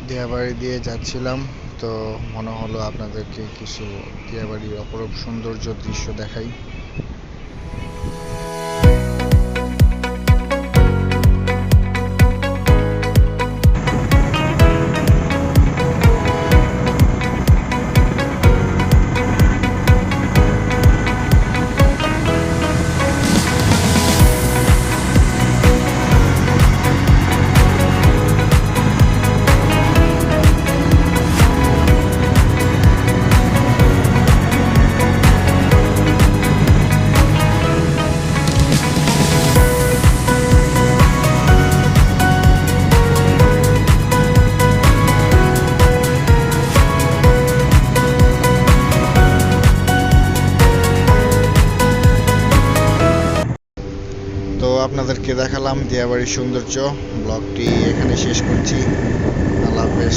দিয়াবাড়ি দিয়ে যাচ্ছিলাম তো মনে হলো আপনাদেরকে কিছু দিয়াবাড়ির অপরূপ সৌন্দর্য দৃশ্য দেখাই। তো আপনাদেরকে দেখালাম দিয়াবাড়ির সৌন্দর্য। ব্লগটি এখানে শেষ করছি। আল্লাহ হাফেজ